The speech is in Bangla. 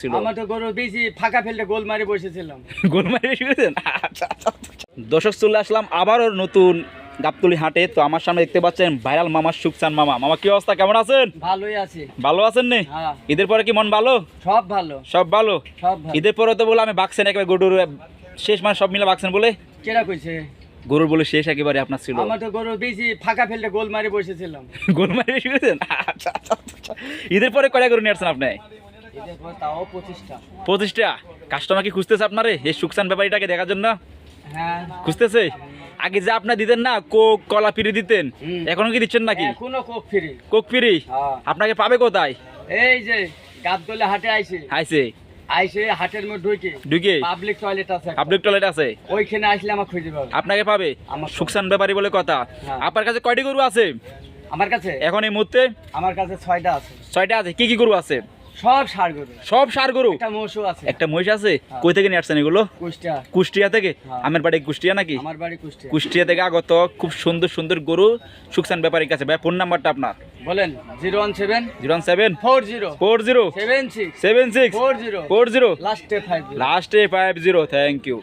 দর্শক চলে আসলাম আবারও নতুন গাবতলি হাটে। তো আমার সামনে দেখতে পাচ্ছেন ভাইরাল মামা সুকসান মামা। মামা কি অবস্থা? কেমন আছেন? ভালোই আছে। ভালো আছেন নে? হ্যাঁ। ঈদের পরে কি মন ভালো? সব ভালো। সব ভালো? ঈদের পরে তো বলে আমি বাকছেন একেবারে গরুর শেষ মানে সব মিলে বাকছেন বলে। কেরা কইছে? গরুর বলে শেষ একেবারে আপনার ছিল। আমার তো গরু বেশি ফাঁকা ফেলতে গোল মারি বসেছিলাম। গোল আচ্ছা আচ্ছা আচ্ছা। ঈদের পরে কয়টা গরু নিয়ে আসছেন আপনি? তাও পঁচিশটা। পঁচিশটা কাস্টমার কি খুঁজতেছে আপনারে? এই সুকসান ব্যাপারীটাকে দেখার জন্য? হ্যাঁ খুঁজতেছে? আগে যে আপনার দিতেন না কোক কলা ফিরে দিতেন। এখনও কি দিচ্ছেন নাকি? এখনও কোক ফ্রি। কোক ফিরি? হ্যাঁ। আপনাকে পাবে কোথায়? এই যে গাবদলে হাটে আইছে। হাইছে আইসে হাটের মধ্যে ঢুকে ঢুকে পাবলিক টয়লেট আছে পাবলিক টয়লেট আছে? ওইখানে আসলে আমার খুঁজে পাবে। আপনাকে পাবে। সুকসান ব্যাপারী বলে কথা। হ্যাঁ। আপনার কাছে কয়টি গরু আছে? আমার কাছে? এখন এই মুহূর্তে? আমার কাছে ছয়টা আছে। ছয়টা আছে। কি কি গরু আছে? সব সার গরু সব সার গরু? একটা মহিষও আছে। একটা মহিষ আছে? হ্যাঁ। কই থেকে নিয়ে আসছেন এগুলো? কুষ্টিয়া। কুষ্টিয়া থেকে? হ্যাঁ। আমার বাড়ি কুষ্টিয়া নাকি? আমার বাড়ি কুষ্টিয়া। কুষ্টিয়া থেকে আগত খুব সুন্দর সুন্দর গরু সুকসান ব্যাপারীর কাছে। ভাই ফোন নাম্বারটা আপনার। বলেন zero one seven zero seven four zero four zero seven six seven six four zero four zero লাস্টে ফাইভ লাস্টে ফাইভ জিরো। Thank you